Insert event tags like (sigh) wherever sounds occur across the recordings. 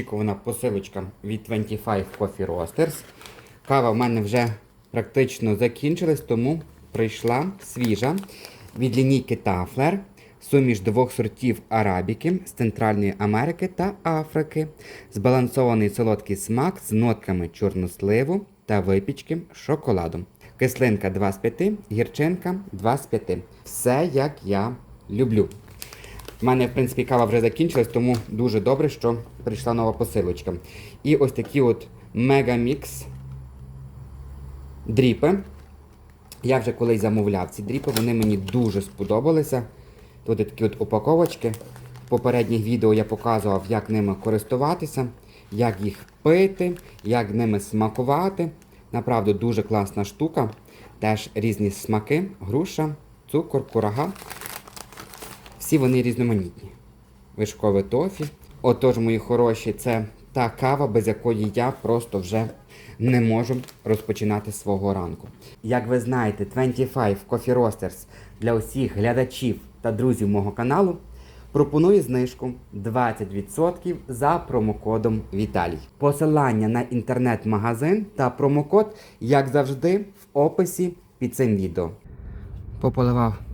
очікувана посилочка від 25 Coffee Roasters. Кава в мене вже практично закінчилась, тому прийшла свіжа від лінійки Тафлер. Суміш двох сортів арабіки з Центральної Америки та Африки. Збалансований солодкий смак з нотками чорносливу та випічки шоколадом. Кислинка 2 з 5, гірчинка 2 з 5. Все як я люблю. У мене, в принципі, кава вже закінчилась, тому дуже добре, що прийшла нова посилочка. І ось такі от мегамікс дріпи. Я вже колись замовляв ці дріпи, вони мені дуже сподобалися. Тут такі от упаковочки. В попередніх відео я показував, як ними користуватися, як їх пити, як ними смакувати. Направду дуже класна штука. Теж різні смаки, груша, цукор, курага. Всі вони різноманітні. Вишкове тофі. Отож, мої хороші, це та кава, без якої я просто вже не можу розпочинати свого ранку. Як ви знаєте, 25 Coffee Roasters для усіх глядачів та друзів мого каналу пропоную знижку 20% за промокодом Віталій. Посилання на інтернет-магазин та промокод, як завжди, в описі під цим відео. Пополивав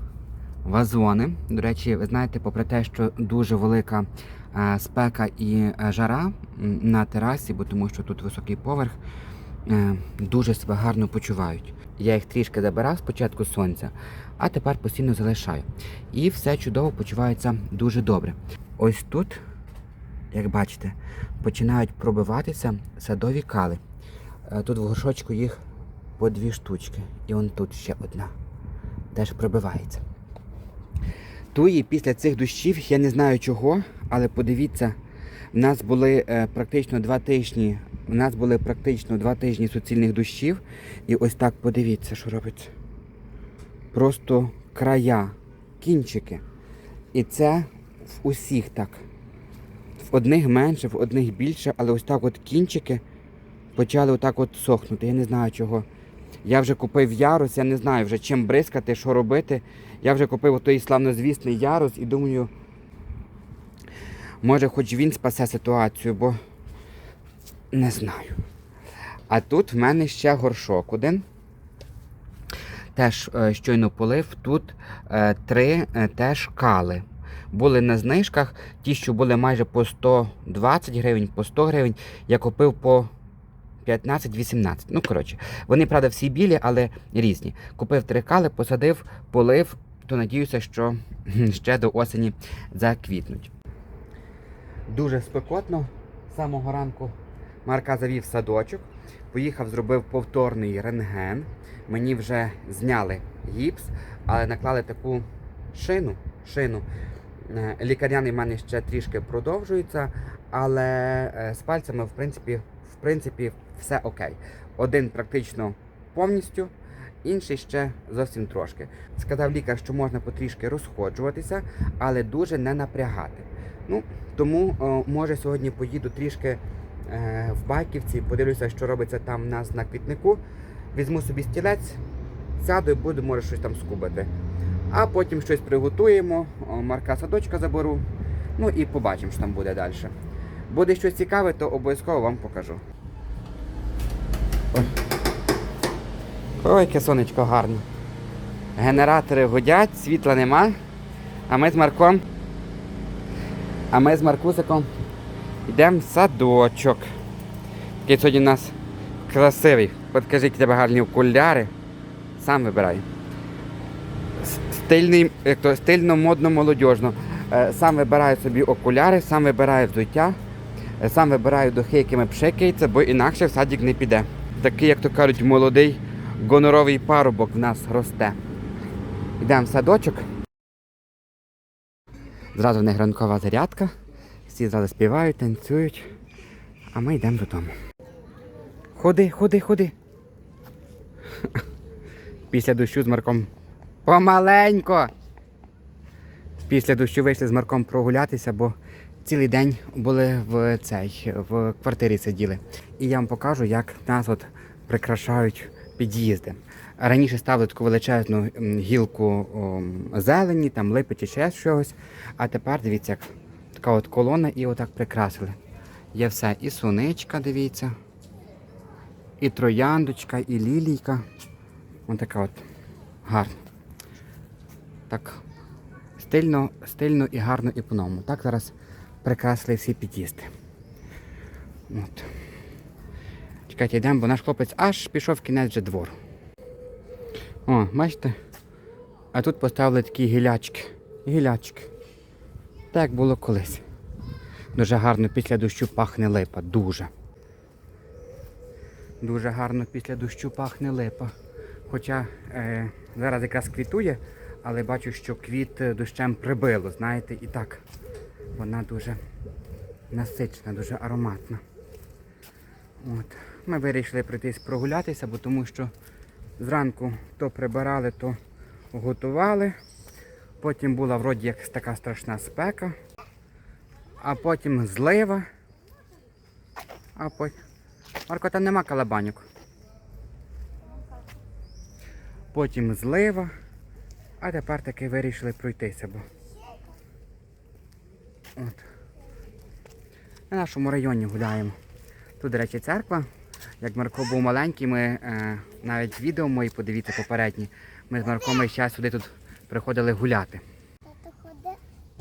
вазони. До речі, ви знаєте, попри те, що дуже велика е, спека і е, жара на терасі, бо тому що тут високий поверх, е, дуже себе гарно почувають. Я їх трішки забирав спочатку сонця, а тепер постійно залишаю. І все чудово почувається дуже добре. Ось тут, як бачите, починають пробиватися садові кали. Тут в горшочку їх по дві штучки. І он тут ще одна. Теж пробивається. Туї після цих дощів, я не знаю чого, але подивіться, в нас були е, практично два тижні. У нас були практично два тижні суцільних дощів. І ось так подивіться, що робиться. Просто края, кінчики. І це в усіх так. В одних менше, в одних більше, але ось так от кінчики почали отак от сохнути. Я не знаю чого. Я вже купив ярус, я не знаю вже чим бризкати, що робити. Я вже купив той славнозвісний ярус і думаю, може хоч він спасе ситуацію, бо не знаю. А тут в мене ще горшок один. Теж е, щойно полив. Тут е, три е, теж кали. Були на знижках. Ті, що були майже по 120 гривень, по 100 гривень, я купив по 15-18. Ну, коротше, вони, правда, всі білі, але різні. Купив три кали, посадив, полив, то надіюся, що (laughs) ще до осені заквітнуть. Дуже спекотно з самого ранку. Марка завів садочок, поїхав, зробив повторний рентген. Мені вже зняли гіпс, але наклали таку шину. шину. Е, Лікарняний в мене ще трішки продовжується, але е, з пальцями, в принципі, принципі, все окей. Один практично повністю, інший ще зовсім трошки. Сказав лікар, що можна потрішки розходжуватися, але дуже не напрягати. Ну, тому о, може сьогодні поїду трішки е, в Байківці, подивлюся, що робиться там у нас на квітнику. Візьму собі стілець, сяду і буду, може, щось там скубати. А потім щось приготуємо, о, Марка садочка заберу. Ну і побачимо, що там буде далі. Буде щось цікаве, то обов'язково вам покажу. Ой. Ой, яке сонечко гарне. Генератори гудять, світла нема. А ми з Марком. А ми з Маркусиком йдемо в садочок. Який сьогодні у нас красивий. Які тебе гарні окуляри. Сам вибирай. Стильний, як то, стильно, модно, молодіжно. Е, Сам вибираю собі окуляри, сам вибираю взуття, е, сам вибираю духи, якими пшикається, бо інакше в садик не піде. Такий, як то кажуть, молодий гоноровий парубок в нас росте. Йдемо в садочок. Зразу в них ранкова зарядка. Всі зразу співають, танцюють. А ми йдемо додому. Ходи, ходи, ходи. (laughs) Після дощу з Марком. Помаленько. Після дощу вийшли з Марком прогулятися, бо цілий день були в цей в квартирі сиділи. І я вам покажу, як нас от прикрашають під'їзди. Раніше ставили таку величезну гілку ом, зелені, там липи чи ще чогось. А тепер дивіться, як така от колона і отак прикрасили. Є все. І соничка, дивіться. І трояндочка, і лілійка. Ось така от гарна. Так. Стильно, стильно і гарно і по-новому. Так зараз прикрасили всі під'їзди. От. Чекайте, йдемо, бо наш хлопець аж пішов в кінець вже двору. О, бачите? А тут поставили такі гілячки. Гілячки. Так було колись. Дуже гарно після дощу пахне липа. Дуже. Дуже гарно після дощу пахне липа. Хоча е, зараз якраз квітує, але бачу, що квіт е, дощем прибило, знаєте, і так. Вона дуже насичена, дуже ароматна. От. Ми вирішили пройтись прогулятися, бо тому що зранку то прибирали, то готували. Потім була вроді як така страшна спека, а потім злива. А потім. Марко, там нема калабаньок. Потім злива. А тепер таки вирішили пройтися, бо. От. На нашому районі гуляємо. Тут, до речі, церква. Як Марко був маленький, ми е, навіть відео мої подивіться попередні. Ми з Марком весь час сюди тут приходили гуляти.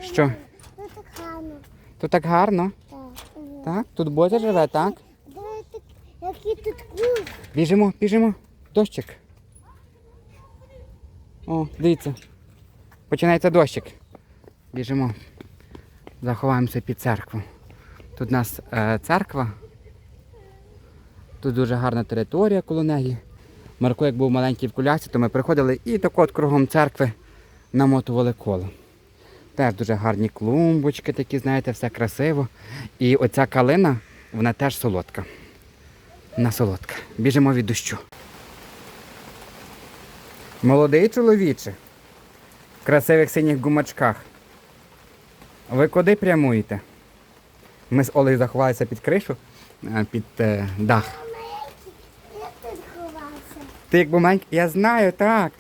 Що? Ну так гарно. Тут так гарно, Так. Так? Тут Бозя живе, так? Який тут круг. Біжимо, біжимо. Дощик. О, дивіться. Починається дощик. Біжимо. Заховаємося під церкву. Тут у нас е, церква. Тут дуже гарна територія коло неї. Марко, як був маленький в куляці, то ми приходили і так от кругом церкви намотували коло. Теж дуже гарні клумбочки такі, знаєте, все красиво. І оця калина, вона теж солодка. На солодка. Біжимо від дощу. Молодий чоловіче. В красивих синіх гумачках. Ви куди прямуєте? Ми з Олею заховалися під кришу, е, під е, дах. Як тут ховався? Ти як маленький, я знаю, так.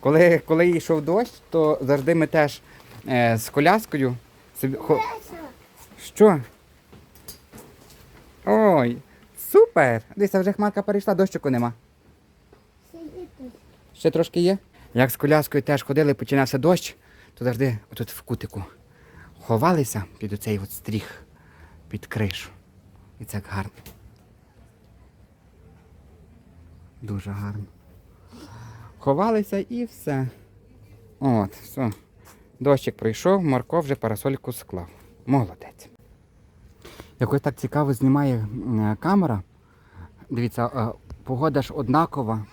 Коли, коли йшов дощ, то завжди ми теж е, з коляскою собі. хо- Що? Ой, супер! Дивіться, вже хмарка перейшла, дощику нема. Ще трошки є. Як з коляскою теж ходили, починався дощ, то завжди отут в кутику ховалися під оцей от стріх, під кришу. І це як гарно. Дуже гарно. Ховалися і все. От, все. Дощик прийшов, Марко вже парасольку склав. Молодець. Якось так цікаво знімає камера. Дивіться, е, погода ж однакова.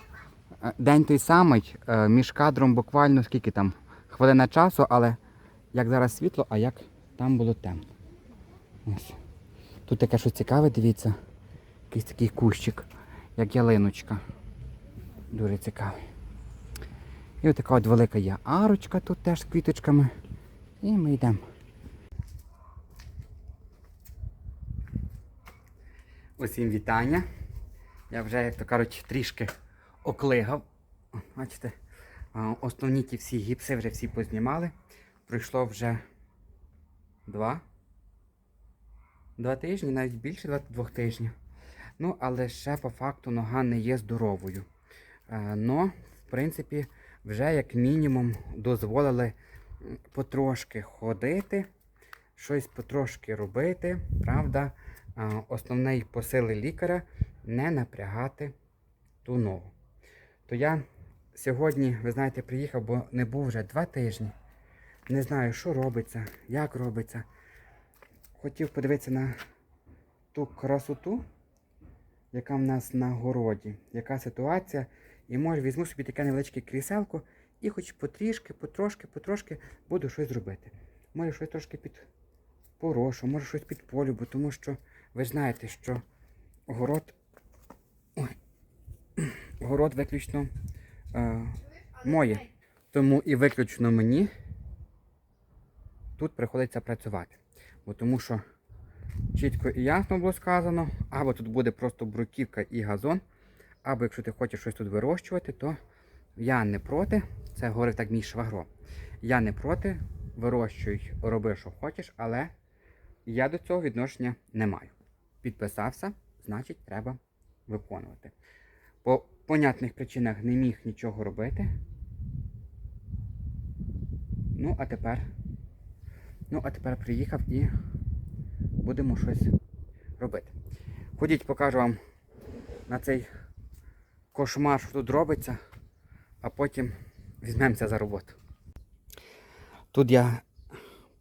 Е, День той самий, е, між кадром буквально скільки там, хвилина часу, але як зараз світло, а як там було темно. Ось. Тут таке щось цікаве, дивіться. Якийсь такий кущик, як ялиночка. Дуже цікавий. І отака от велика є арочка тут теж з квіточками. І ми йдемо. Усім вітання. Я вже, як то кажуть, трішки оклигав. Бачите, основні ті всі гіпси вже всі познімали. Пройшло вже два. Два тижні, навіть більше двох тижнів. Ну, але ще по факту нога не є здоровою. Е, Но, в принципі, вже як мінімум дозволили потрошки ходити, щось потрошки робити. Правда, Е, основний посили лікаря не напрягати ту ногу. То я сьогодні, ви знаєте, приїхав, бо не був вже два тижні. Не знаю, що робиться, як робиться. Хотів подивитися на ту красоту, яка в нас на городі, яка ситуація. І може візьму собі таке невеличке кріселко і хоч потрішки, потрошки, потрошки буду щось робити. Може щось трошки під порошу, може щось під полюбу, тому що ви знаєте, що город. Ой, город виключно е, моє. Тому і виключно мені тут приходиться працювати. Бо тому що чітко і ясно було сказано, або тут буде просто бруківка і газон, або якщо ти хочеш щось тут вирощувати, то я не проти. Це говорить так мій швагро. Я не проти, вирощуй, роби, що хочеш, але я до цього відношення не маю. Підписався, значить, треба виконувати. По понятних причинах не міг нічого робити. Ну, а тепер. Ну, а тепер приїхав і будемо щось робити. Ходіть, покажу вам на цей кошмар, що тут робиться, а потім візьмемося за роботу. Тут я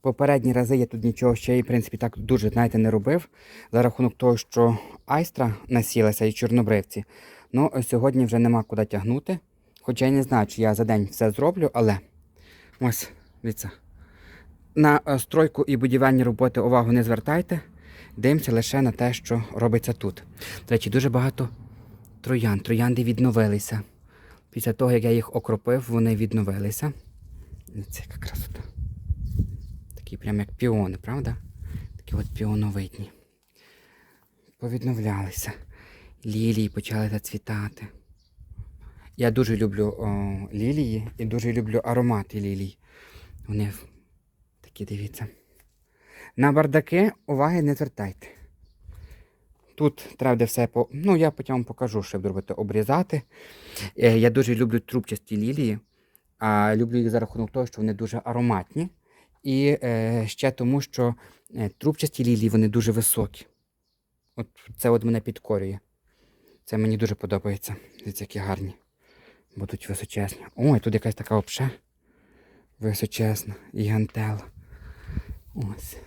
попередні рази я тут нічого ще і, в принципі, так дуже, знаєте, не робив. За рахунок того, що айстра насілася і чорнобривці. Ну, сьогодні вже нема куди тягнути. Хоча я не знаю, чи я за день все зроблю, але ось, дивіться. На е, стройку і будівельні роботи увагу не звертайте. Дивимося лише на те, що робиться тут. До речі, дуже багато троян. Троянди відновилися. Після того, як я їх окропив, вони відновилися. Це яка красота. Такі прям як піони, правда? Такі от піоновидні. Повідновлялися. Лілії почали зацвітати. Я дуже люблю о, лілії і дуже люблю аромати лілій. Вони такі, дивіться. На бардаки уваги не звертайте. Тут треба буде все по. Ну, я потім вам покажу, що зробити обрізати. Е, Я дуже люблю трубчасті лілії. А люблю їх за рахунок того, що вони дуже ароматні. І е, ще тому, що е, трубчасті лілії вони дуже високі. От це от мене підкорює. Це мені дуже подобається. Дивіться, які гарні. Будуть височезні. Ой, тут якась така обше. Височезна. І гантела. Ось.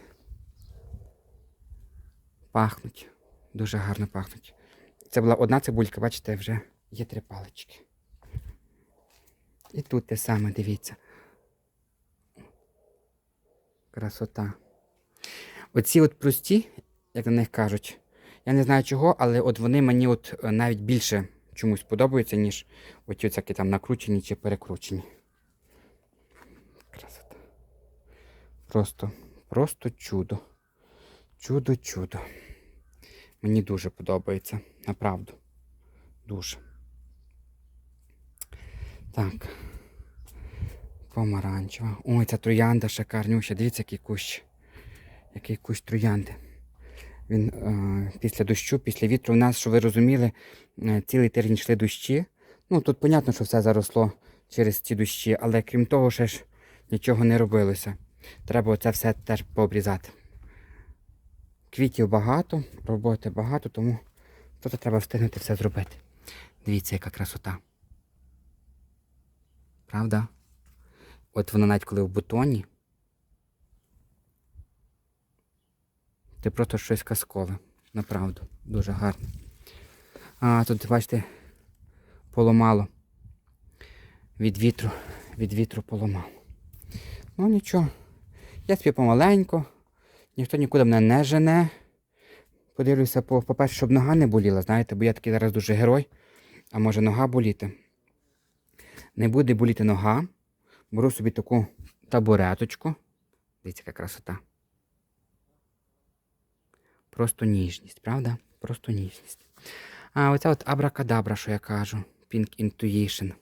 Пахнуть. Дуже гарно пахнуть. Це була одна цибулька, бачите, вже є три палички. І тут те саме, дивіться. Красота. Оці от прості, як на них кажуть, я не знаю чого, але от вони мені от е, навіть більше чомусь подобаються, ніж оті всякі там накручені чи перекручені. Красота. Просто, просто чудо. Чудо, чудо. Мені дуже подобається. Направду. Дуже. Так. Помаранчева. Ой, ця троянда шикарнюща. Дивіться, який кущ. Який кущ троянди. Він е, після дощу, після вітру. У нас, що ви розуміли, е, цілий тиждень йшли дощі. Ну, тут понятно, що все заросло через ці дощі, але крім того, ще ж нічого не робилося. Треба це все теж пообрізати. Квітів багато, роботи багато, тому тут треба встигнути все зробити. Дивіться, яка красота. Правда? От вона навіть коли в бутоні. Це просто щось казкове. Направду. Дуже гарно. А тут, бачите, поламало. Від вітру, від вітру поламало. Ну нічого. Я собі помаленько. Ніхто нікуди мене не жене. Подивлюся, по- по-перше, щоб нога не боліла, знаєте, бо я такий зараз дуже герой. А може нога боліти. Не буде боліти нога. Беру собі таку табуреточку. Дивіться, яка красота. Просто ніжність, правда? Просто ніжність. А оця от абракадабра, що я кажу. Pink Intuition.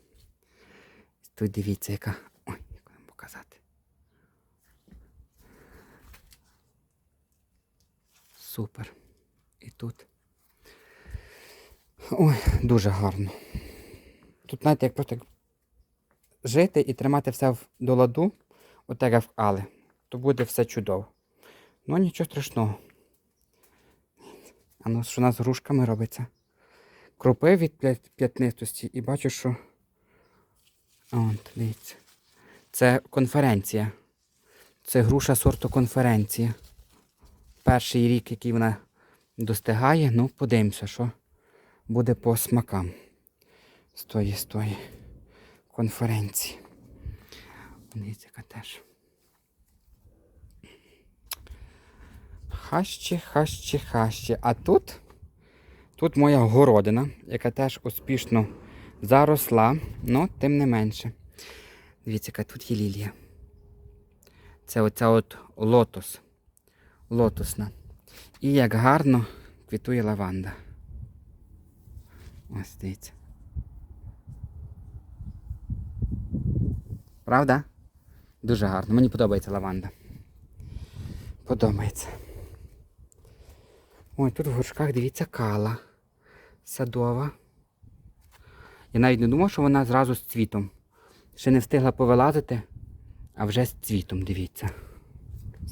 Тут дивіться, яка. Ой, як вам показати. Супер. І тут. Ой, дуже гарно. Тут, знаєте, як просто жити і тримати все до ладу, отак як в Али, то буде все чудово. Ну, нічого страшного. А ну, що у нас з грушками робиться? Кропив від п'ятнистості і бачу, що. От, дивіться. Це конференція. Це груша сорту конференція. Перший рік, який вона достигає, ну, подивимося, що буде по смакам з тої, з тої конференції. Яка теж. Хащі, хащі, хащі. А тут, тут моя городина, яка теж успішно заросла, але тим не менше. Дивіться, яка тут є лілія. Це оця от лотос. Лотосна. І як гарно квітує лаванда. Ось дивіться. Правда? Дуже гарно. Мені подобається лаванда. Подобається. Ой, тут в горшках, дивіться, кала. Садова. Я навіть не думав, що вона зразу з цвітом. Ще не встигла повилазити, а вже з цвітом, дивіться.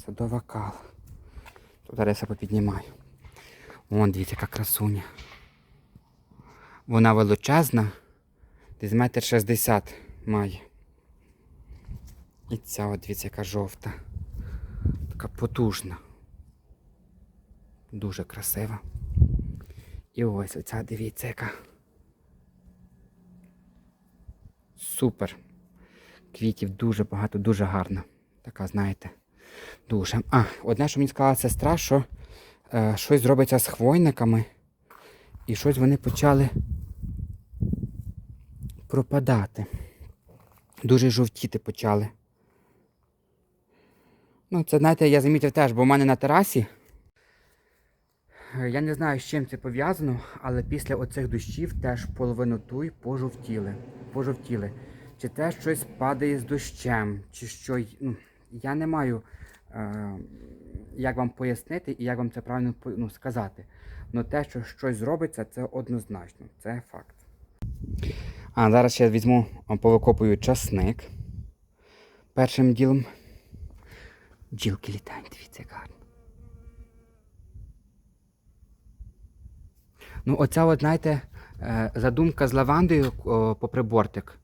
Садова кала. Тут я попіднімаю. Вон, дивіться, яка красуня. Вона величезна, десь метр шістдесят має. І ця от дивіться, яка жовта. Така потужна. Дуже красива. І ось оця, дивіться, яка. Супер. Квітів дуже багато, дуже гарна. Така, знаєте, дуже. А, одне, що мені сказала сестра, що е, щось зробиться з хвойниками. І щось вони почали пропадати. Дуже жовтіти почали. Ну, це, знаєте, я замітив теж, бо в мене на терасі. е, Я не знаю, з чим це пов'язано, але після оцих дощів теж половину туй пожовтіли. пожовтіли. Чи те щось падає з дощем, чи що. Ну, я не маю, як вам пояснити і як вам це правильно ну, сказати. Но те, що щось зробиться, це однозначно. Це факт. А зараз ще візьму, повикопую часник. Першим ділом. Бджілки літають, дивіться, як гарно. Ну, оця, от, знаєте, е, задумка з лавандою о, попри бортик.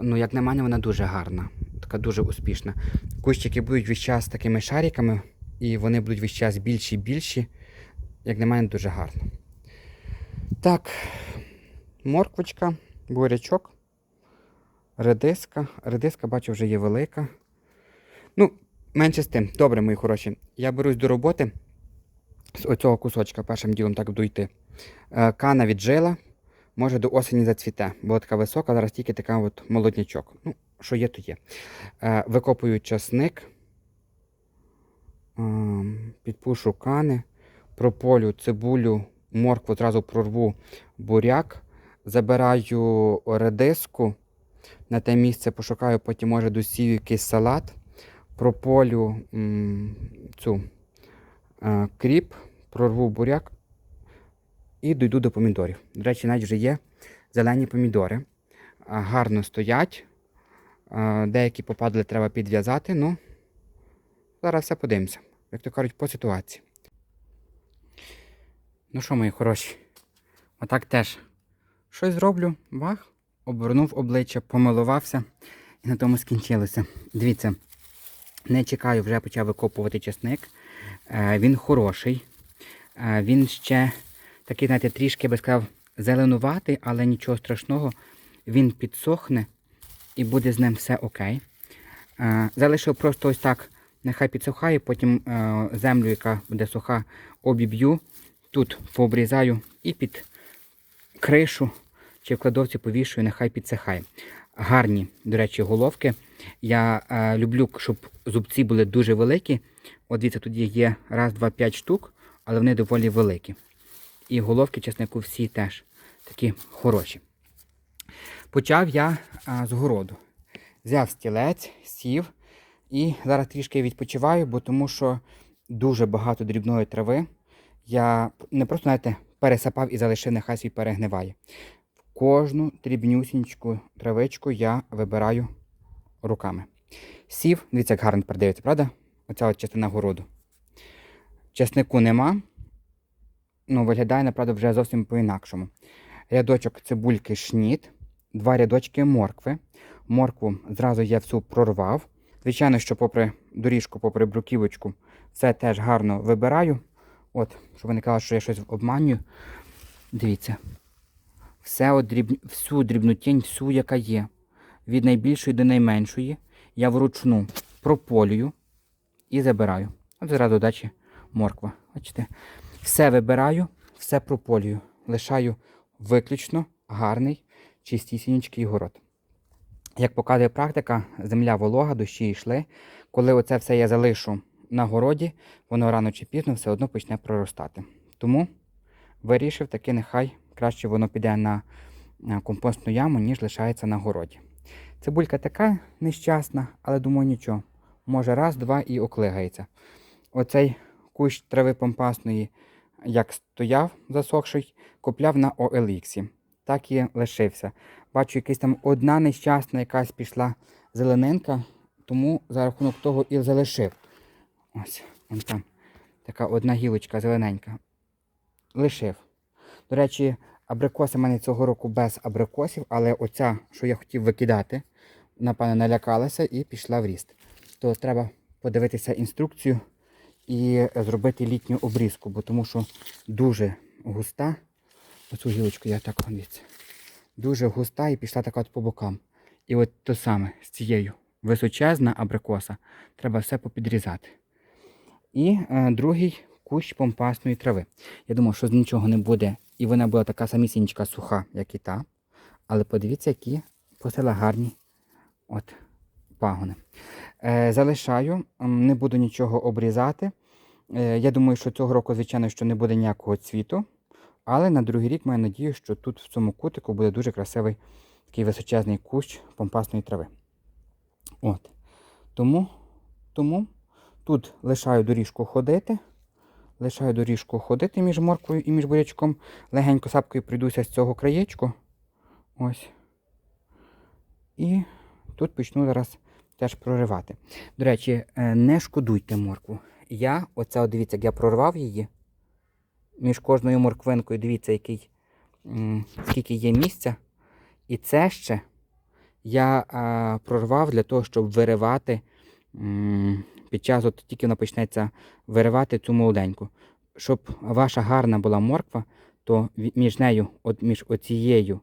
Ну, як на мене, вона дуже гарна. Така дуже успішна. Кущики будуть весь час такими шариками, і вони будуть весь час більші і більші. Як на мене, дуже гарно. Так, морквочка, бурячок, редиска. Редиска, бачу, вже є велика. Ну, менше з тим. Добре, мої хороші. Я берусь до роботи. З оцього кусочка першим ділом так буду йти. Е, Кана віджила, може до осені зацвіте. Була така висока, зараз тільки така от молоднячок. Ну, що є, то є. Е, Викопую часник, ем, підпушу кани, прополю цибулю, моркву одразу прорву буряк, забираю редиску, на те місце пошукаю, потім може досію якийсь салат, прополю цю е, кріп, прорву буряк і дойду до помідорів. До речі, навіть вже є зелені помідори. Гарно стоять. Деякі попадали, треба підв'язати. Ну, зараз все подивимося. Як то кажуть, по ситуації. Ну що, мої хороші? Отак теж щось зроблю, бах, обернув обличчя, помилувався і на тому скінчилося. Дивіться, не чекаю, вже почав викопувати чесник. Е, Він хороший. Е, Він ще такий, знаєте, трішки, я би сказав, зеленуватий, але нічого страшного. Він підсохне і буде з ним все окей. Е, Залишив просто ось так, нехай підсухає, потім е, землю, яка буде суха, обіб'ю, тут пообрізаю і під кришу чи в кладовці повішую, нехай підсихає. Гарні, до речі, головки. Я е, люблю, щоб зубці були дуже великі. От дивіться, тут є раз, два, п'ять штук, але вони доволі великі. І головки чеснику всі теж такі хороші. Почав я а, з городу. Взяв стілець, сів і зараз трішки відпочиваю, бо тому що дуже багато дрібної трави. Я не просто, знаєте, пересапав і залишив, нехай свій перегниває. Кожну дрібнюсіньку травичку я вибираю руками. Сів, дивіться, як гарно передається, правда? Оця от частина городу. Чеснику нема. Ну, виглядає, направда, вже зовсім по-інакшому. Рядочок цибульки шніт, два рядочки моркви. Моркву зразу я всю прорвав. Звичайно, що попри доріжку, попри бруківочку, все теж гарно вибираю. От, щоб ви не казали, що я щось обманюю. Дивіться. Все дріб... Всю дрібну тінь, всю, яка є. Від найбільшої до найменшої. Я вручну прополюю і забираю. От зразу дачі морква. Бачите? Все вибираю, все прополюю. Лишаю виключно гарний, чистісінький город. Як показує практика, земля волога, дощі йшли. Коли оце все я залишу на городі, воно рано чи пізно все одно почне проростати. Тому вирішив таки, нехай краще воно піде на компостну яму, ніж лишається на городі. Цибулька така нещасна, але думаю, нічого. Може раз, два і оклигається. Оцей кущ трави помпасної як стояв засохший, купляв на OLX. Так і лишився. Бачу, якась там одна нещасна якась пішла зелененька, тому за рахунок того і залишив. Ось, вон там така одна гілочка зелененька. Лишив. До речі, абрикоси в мене цього року без абрикосів, але оця, що я хотів викидати, напевно, налякалася і пішла в ріст. То треба подивитися інструкцію і зробити літню обрізку, бо тому що дуже густа. Оцю гілочку я так дивіться. Дуже густа і пішла така от по бокам. І от то саме з цією височезна абрикоса. Треба все попідрізати. І е, другий кущ помпасної трави. Я думав, що з нічого не буде, і вона була така самісінька суха, як і та. Але подивіться, які посила гарні от пагони. Е, залишаю, не буду нічого обрізати. Е, я думаю, що цього року, звичайно, що не буде ніякого цвіту. Але на другий рік маю надію, що тут в цьому кутику буде дуже красивий такий височезний кущ помпасної трави. От. Тому, тому тут лишаю доріжку ходити. Лишаю доріжку ходити між морквою і між бурячком. Легенько сапкою прийдуся з цього краєчку. Ось. І тут почну зараз теж проривати. До речі, е, не шкодуйте моркву. Я, от дивіться, як я прорвав її. Між кожною морквинкою, дивіться, який, скільки є місця. І це ще я а, прорвав для того, щоб виривати м, під час, от тільки вона почнеться виривати цю молоденьку. Щоб ваша гарна була морква, то між нею, от між оцією,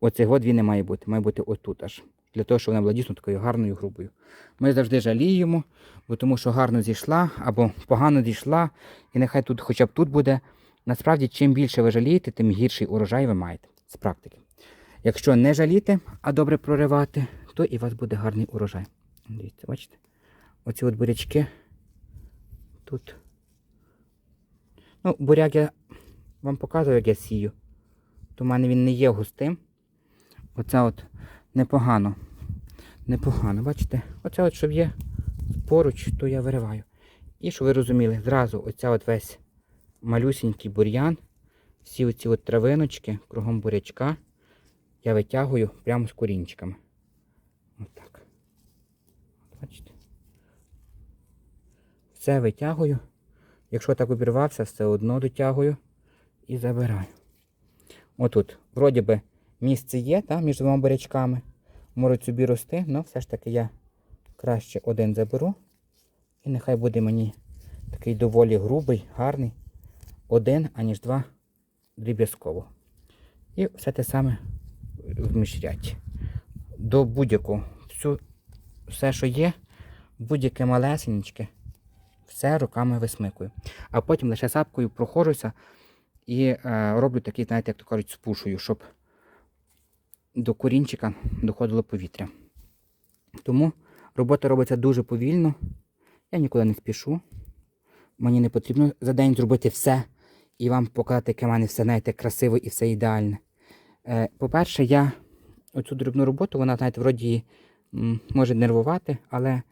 от він не має бути, має бути отут аж. Для того, щоб вона була дійсно такою гарною грубою. Ми завжди жаліємо, бо тому що гарно зійшла або погано зійшла, і нехай тут хоча б тут буде. Насправді, чим більше ви жалієте, тим гірший урожай ви маєте з практики. Якщо не жаліти, а добре проривати, то і у вас буде гарний урожай. Дивіться, бачите? Оці от бурячки тут. Ну, буряк я вам показую, як я сію. То в мене він не є густим. Оце от непогано. Непогано, бачите? Оце от, щоб є поруч, то я вириваю. І щоб ви розуміли, зразу оця от весь малюсінький бур'ян, всі оці от травиночки кругом бурячка я витягую прямо з корінчиками. Отак. Бачите? Все витягую. Якщо так обірвався, все одно дотягую і забираю. Отут, вроді би, місце є, та, між двома бурячками. Можуть собі рости, але все ж таки я краще один заберу. І нехай буде мені такий доволі грубий, гарний. Один, аніж два дріб'язково. І все те саме в міжрядді. До будь-якого. Все, що є, будь-яке малесеньке, все руками висмикую. А потім лише сапкою проходжуся і е, роблю такий, знаєте, як то кажуть, спушую, щоб до корінчика доходило повітря. Тому робота робиться дуже повільно. Я нікуди не спішу. Мені не потрібно за день зробити все і вам показати, яке в мене все знаєте, красиво і все ідеальне. Е, По-перше, я оцю дрібну роботу, вона, знаєте, вроді може нервувати, але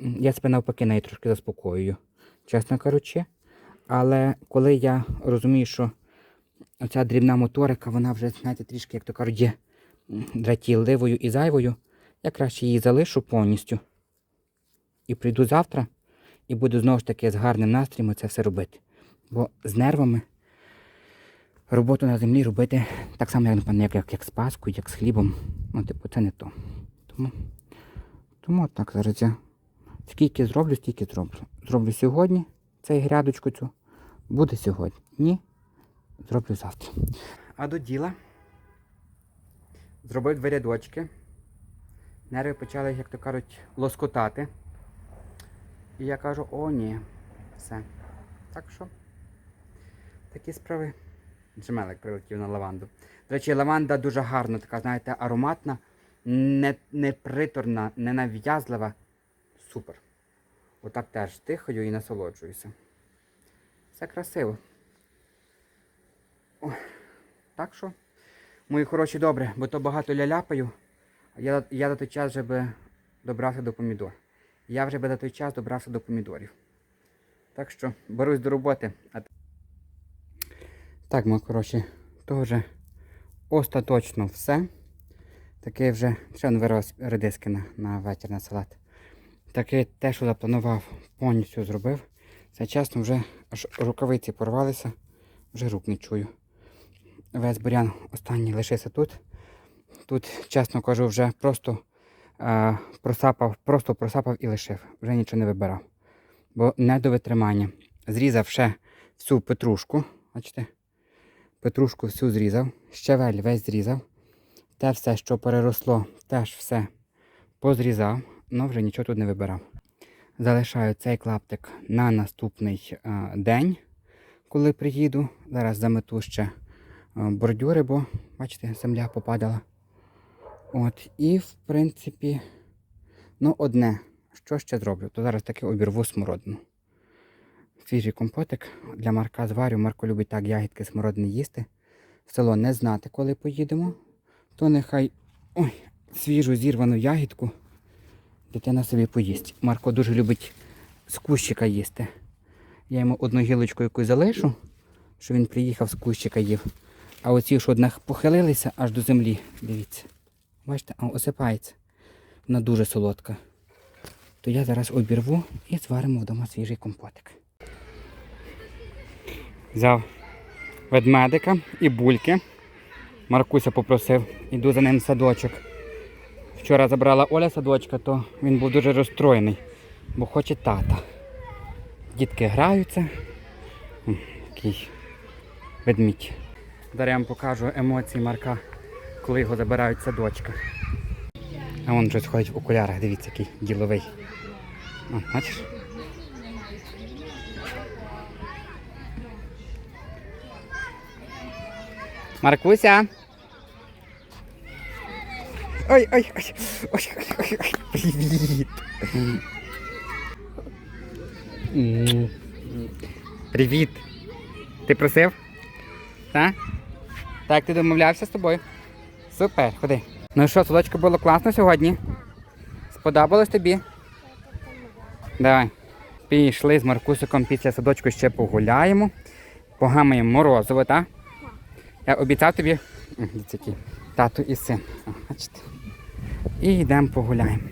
я себе навпаки нею трошки заспокоюю, чесно кажучи. Але коли я розумію, що оця дрібна моторика, вона вже, знаєте, трішки, як то кажуть, є дратівливою і зайвою, я краще її залишу повністю. І прийду завтра і буду знову ж таки з гарним настроєм це все робити. Бо з нервами роботу на землі робити так само, як, як, як, як з паскою, як з хлібом. Ну, типу, це не то. Тому, тому так зараз я скільки зроблю, стільки зроблю. Зроблю сьогодні цей грядочку цю. Буде сьогодні. Ні. Зроблю завтра. А до діла. Зробив дві рядочки. Нерви почали, як то кажуть, лоскотати. І я кажу, о, ні, все. Так що, такі справи. Джемелик прилетів на лаванду. До речі, лаванда дуже гарна, така, знаєте, ароматна, не, не приторна, не нав'язлива. Супер. Отак теж тихою і насолоджуюся. Все красиво. Ой. Так що, мої хороші, добре, бо то багато ляляпаю. Я, я за той час вже би добрався до помідор. Я вже би за той час добрався до помідорів. Так що берусь до роботи. Так, ми, коротше, то вже остаточно все. Таке вже ще один вирос редиски на, на вечір на салат. Таке те, що запланував, повністю зробив. Це чесно, вже аж рукавиці порвалися, вже рук не чую. Весь бурян останній лишився тут. Тут, чесно кажу, вже просто е, просапав, просто просапав і лишив. Вже нічого не вибирав. Бо не до витримання. Зрізав ще всю петрушку. Бачите? Петрушку всю зрізав, щавель весь зрізав. Те все, що переросло, теж все позрізав, але вже нічого тут не вибирав. Залишаю цей клаптик на наступний е, день, коли приїду. Зараз замету ще бордюри, бо, бачите, земля попадала. От, і, в принципі, ну, одне, що ще зроблю, то зараз таки обірву смородину. Свіжий компотик для Марка зварю. Марко любить так ягідки смородини їсти. В село не знати, коли поїдемо. То нехай ой, свіжу зірвану ягідку дитина собі поїсть. Марко дуже любить з кущика їсти. Я йому одну гілочку якусь залишу, що він приїхав з кущика їв. А оці, що однак похилилися аж до землі, дивіться. Бачите, а, осипається. Вона дуже солодка. То я зараз обірву і зваримо вдома свіжий компотик. Взяв ведмедика і бульки. Маркуся попросив, іду за ним в садочок. Вчора забрала Оля садочка, то він був дуже розстроєний, бо хоче тата. Дітки граються. Такий ведмідь. Вам покажу емоції Марка, коли його забирають з садочка. А він щось ходить в окулярах, дивіться, який діловий. О, бачиш? Маркуся. Ой, ой, ой, ой, ой, ой, ой, привіт. Привіт. Ти просив? Так? Так, ти домовлявся з тобою? Супер, ходи. Ну що, садочко було класно сьогодні? Сподобалось тобі? Давай. Пішли з Маркусиком після садочку ще погуляємо. Погамаємо морозиво, так? Я обіцяв тобі. Тато і син. І йдемо погуляємо.